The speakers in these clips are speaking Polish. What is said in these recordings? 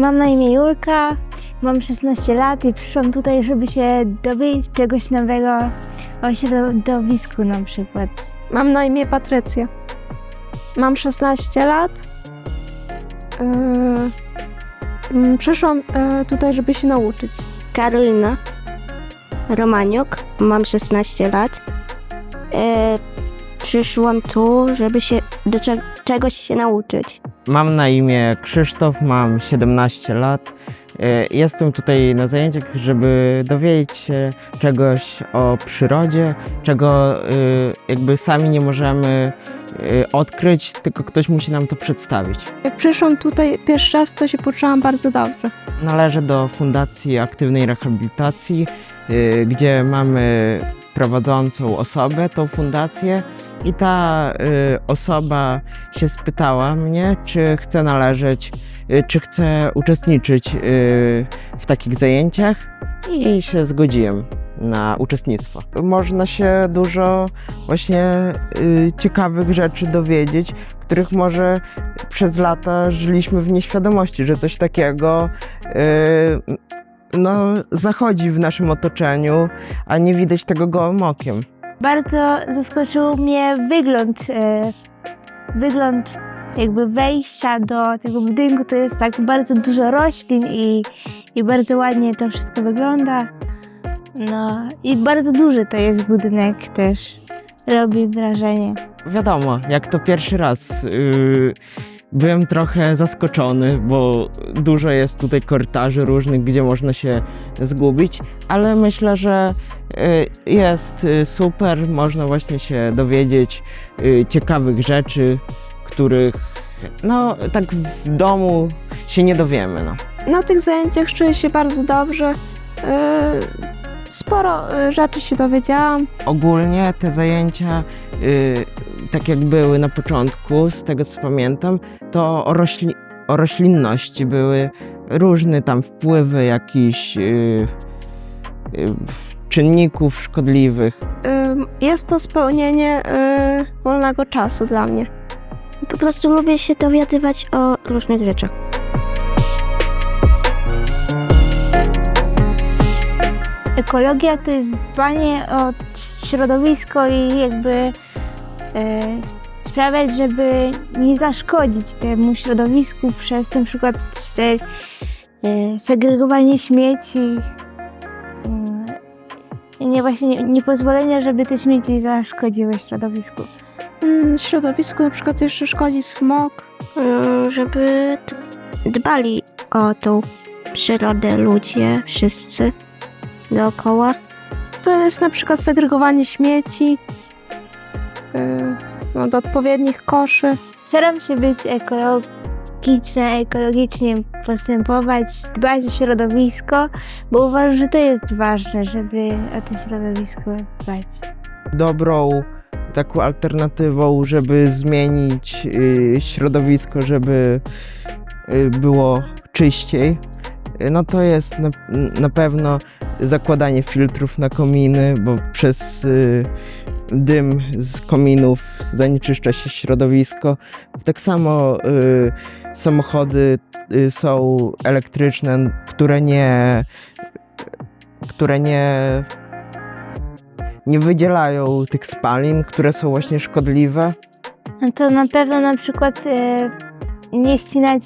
Mam na imię Julka, mam 16 lat i przyszłam tutaj, żeby się dowiedzieć czegoś nowego o środowisku na przykład. Mam na imię Patrycja. Mam 16 lat. Yy, przyszłam yy, tutaj, żeby się nauczyć. Karolina Romaniuk, mam 16 lat. E, przyszłam tu, żeby się do cze- czegoś się nauczyć. Mam na imię Krzysztof, mam 17 lat. E, Jestem tutaj na zajęciach, żeby dowiedzieć się czegoś o przyrodzie, czego e, jakby sami nie możemy e, odkryć, tylko ktoś musi nam to przedstawić. Jak przyszłam tutaj pierwszy raz, to się poczułam bardzo dobrze. Należę do Fundacji Aktywnej Rehabilitacji, gdzie mamy prowadzącą osobę, tą fundację i ta y, osoba się spytała mnie, czy chcę należeć, y, czy chcę uczestniczyć y, w takich zajęciach i się zgodziłem na uczestnictwo. Można się dużo właśnie ciekawych rzeczy dowiedzieć, których może przez lata żyliśmy w nieświadomości, że coś takiego no, zachodzi w naszym otoczeniu, a nie widać tego gołym okiem. Bardzo zaskoczył mnie wygląd, e, wygląd jakby wejścia do tego budynku. To jest tak bardzo dużo roślin i, i bardzo ładnie to wszystko wygląda. No i bardzo duży to jest budynek też. Robi wrażenie. Wiadomo, jak to pierwszy raz yy, byłem trochę zaskoczony, bo dużo jest tutaj korytarzy różnych, gdzie można się zgubić, ale myślę, że jest yy, super, można właśnie się dowiedzieć yy, ciekawych rzeczy, których no tak w domu się nie dowiemy. No. Na tych zajęciach czuję się bardzo dobrze. Sporo rzeczy się dowiedziałam. ogólnie te zajęcia, y, tak jak były na początku, z tego co pamiętam, to o, rośli o roślinności były różne tam wpływy jakichś y, y, czynników szkodliwych. Jest to spełnienie yy, wolnego czasu dla mnie. Po prostu lubię się dowiadywać o różnych rzeczach. Ekologia to jest dbanie o środowisko i jakby e, sprawiać, żeby nie zaszkodzić temu środowisku przez na przykład e, segregowanie śmieci. Mm, nie właśnie nie, nie pozwolenie, żeby te śmieci zaszkodziły środowisku. Yy, środowisku na przykład jeszcze szkodzi smog. Mm, żeby dbali o tą przyrodę ludzie, wszyscy dookoła. To jest na przykład segregowanie śmieci yy, no, do odpowiednich koszy. Staram się być ekologicznie postępować, dbać o środowisko, bo uważam, że to jest ważne, żeby o to środowisko dbać. Dobrą taką alternatywą, żeby zmienić y, środowisko, żeby y, było czyściej, no to jest na, na pewno zakładanie filtrów na kominy, bo przez y, dym z kominów zanieczyszcza się środowisko. Tak samo y, samochody y, są elektryczne, które nie które nie nie wydzielają tych spalin, które są właśnie szkodliwe. No to na pewno na przykład e, nie ścinać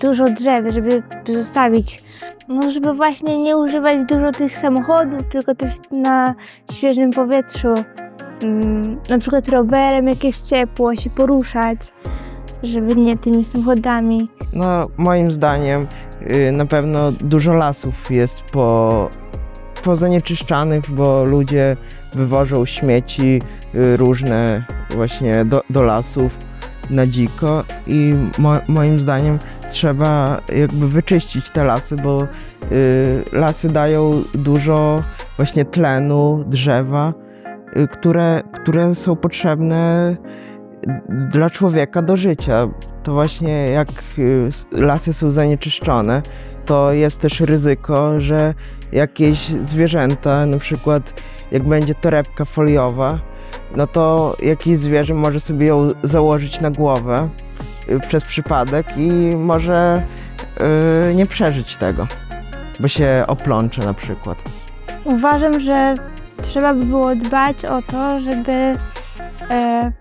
dużo drzew, żeby zostawić, no żeby właśnie nie używać dużo tych samochodów, tylko też na świeżym powietrzu, mm, na przykład rowerem, jak jest ciepło, się poruszać, żeby nie tymi samochodami. No, moim zdaniem y, na pewno dużo lasów jest po, pozanieczyszczanych, bo ludzie wywożą śmieci y, różne właśnie do, do lasów na dziko i mo, moim zdaniem trzeba jakby wyczyścić te lasy, bo y, lasy dają dużo właśnie tlenu, drzewa, które, które są potrzebne dla człowieka do życia. To właśnie jak y, lasy są zanieczyszczone, to jest też ryzyko, że jakieś zwierzęta, na przykład jak będzie torebka foliowa, no to jakieś zwierzę może sobie ją założyć na głowę y, przez przypadek i może y, nie przeżyć tego, bo się oplącze na przykład. Uważam, że trzeba by było dbać o to, żeby e,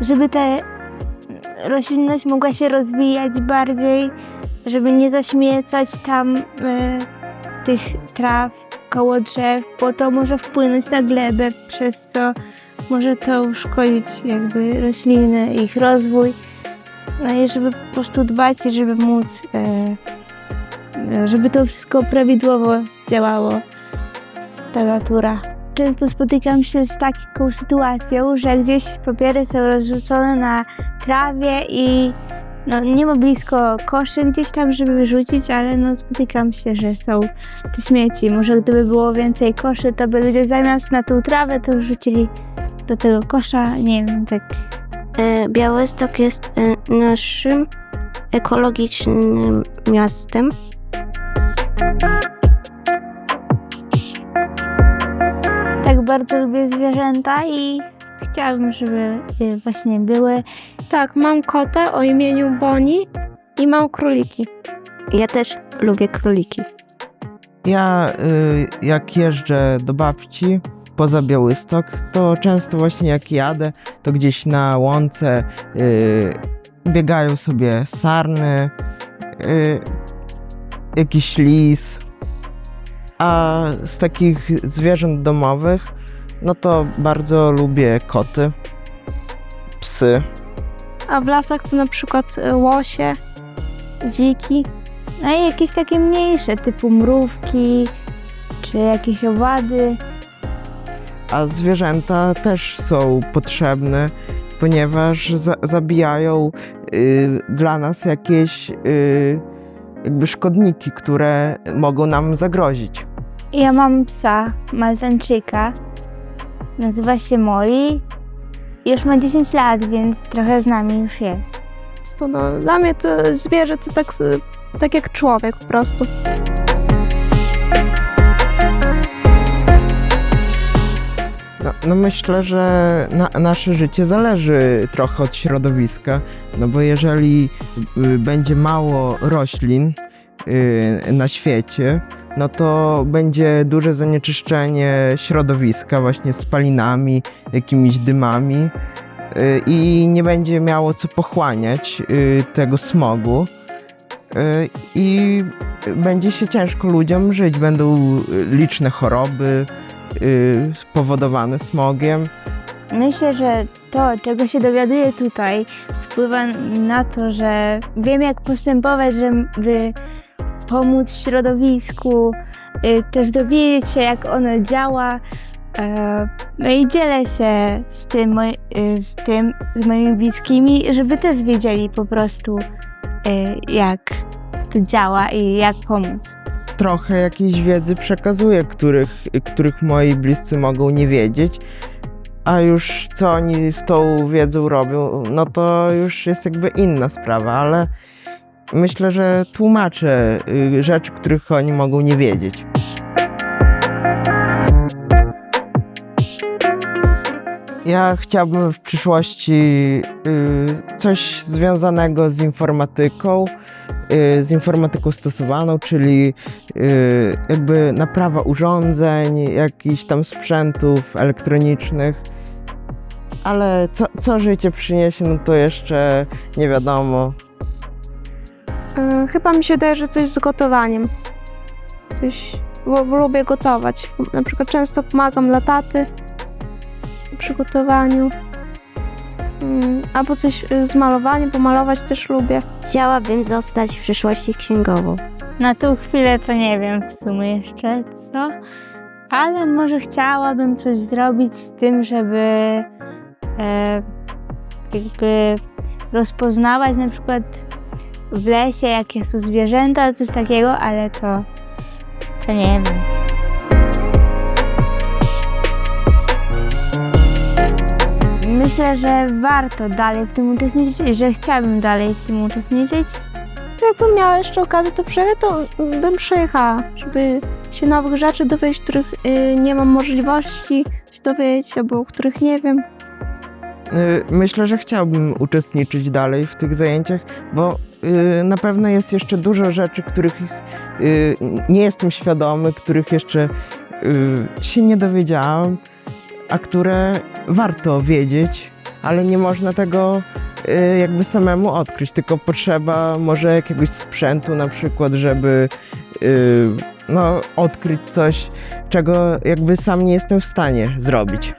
żeby ta roślinność mogła się rozwijać bardziej, żeby nie zaśmiecać tam e, tych traw koło drzew, bo to może wpłynąć na glebę, przez co może to uszkodzić jakby rośliny, ich rozwój. No i żeby po prostu dbać i żeby móc e, żeby to wszystko prawidłowo działało, ta natura. Często spotykam się z taką sytuacją, że gdzieś papiery są rozrzucone na trawie i no, nie ma blisko koszy gdzieś tam, żeby wyrzucić, ale no, spotykam się, że są te śmieci. Może gdyby było więcej koszy, to by ludzie zamiast na tą trawę to wrzucili do tego kosza, nie wiem, tak E, Białystok jest e, naszym ekologicznym miastem. Bardzo lubię zwierzęta i chciałabym, żeby je właśnie były. Tak, mam kota o imieniu Boni i mam króliki. Ja też lubię króliki. Ja y, jak jeżdżę do babci poza Białystok, to często właśnie jak jadę, to gdzieś na łące y, biegają sobie sarny, y, jakiś lis. A z takich zwierząt domowych, no to bardzo lubię koty, psy. A w lasach to na przykład e, łosie, dziki. No i jakieś takie mniejsze, typu mrówki, czy jakieś owady. A zwierzęta też są potrzebne, ponieważ za zabijają y, dla nas jakieś y, jakby szkodniki, które mogą nam zagrozić. Ja mam psa, maltańczyka. Nazywa się Molly. Już ma 10 lat, więc trochę z nami już jest. To, no, dla mnie to zwierzę to tak, tak jak człowiek po prostu. No, no myślę, że na, nasze życie zależy trochę od środowiska, no bo jeżeli y, będzie mało roślin na świecie, no to będzie duże zanieczyszczenie środowiska właśnie spalinami, jakimiś dymami y, i nie będzie miało co pochłaniać y, tego smogu y, i będzie się ciężko ludziom żyć, będą y, liczne choroby, y, spowodowane smogiem. Myślę, że to, czego się dowiaduję tutaj, wpływa na to, że wiem, jak postępować, żeby pomóc środowisku, y, też dowiedzieć się, jak ono działa. e, No i dzielę się z tym, y, z tym, z moimi bliskimi, żeby też wiedzieli po prostu, y, jak to działa i jak pomóc. Trochę jakiejś wiedzy przekazuję, których, których moi bliscy mogą nie wiedzieć, a już co oni z tą wiedzą robią, no to już jest jakby inna sprawa, ale myślę, że tłumaczę y, rzeczy, których oni mogą nie wiedzieć. Ja chciałbym w przyszłości y, coś związanego z informatyką, y, z informatyką stosowaną, czyli jakby naprawa urządzeń, jakichś tam sprzętów elektronicznych. Ale co, co życie przyniesie, no to jeszcze nie wiadomo. E, Chyba mi się wydaje, że coś z gotowaniem. Coś, bo, bo lubię gotować. Na przykład często pomagam dla taty przy gotowaniu. Mm, Albo coś e, z malowaniem, pomalować też lubię. Chciałabym zostać w przyszłości księgową. Na tą chwilę to nie wiem w sumie jeszcze co, ale może chciałabym coś zrobić z tym, żeby e, jakby rozpoznawać na przykład w lesie, jakie są zwierzęta, coś takiego, ale to, to nie wiem. Myślę, że warto dalej w tym uczestniczyć i że chciałabym dalej w tym uczestniczyć. Jakbym miała jeszcze okazję to przejechać, to bym przejechała, żeby się nowych rzeczy dowiedzieć, których y, nie mam możliwości się dowiedzieć, albo których nie wiem. Y, Myślę, że chciałbym uczestniczyć dalej w tych zajęciach, bo y, na pewno jest jeszcze dużo rzeczy, których y, nie jestem świadomy, których jeszcze się nie dowiedziałam, a które warto wiedzieć, ale nie można tego jakby samemu odkryć, tylko potrzeba może jakiegoś sprzętu na przykład, żeby no, odkryć coś, czego jakby sam nie jestem w stanie zrobić.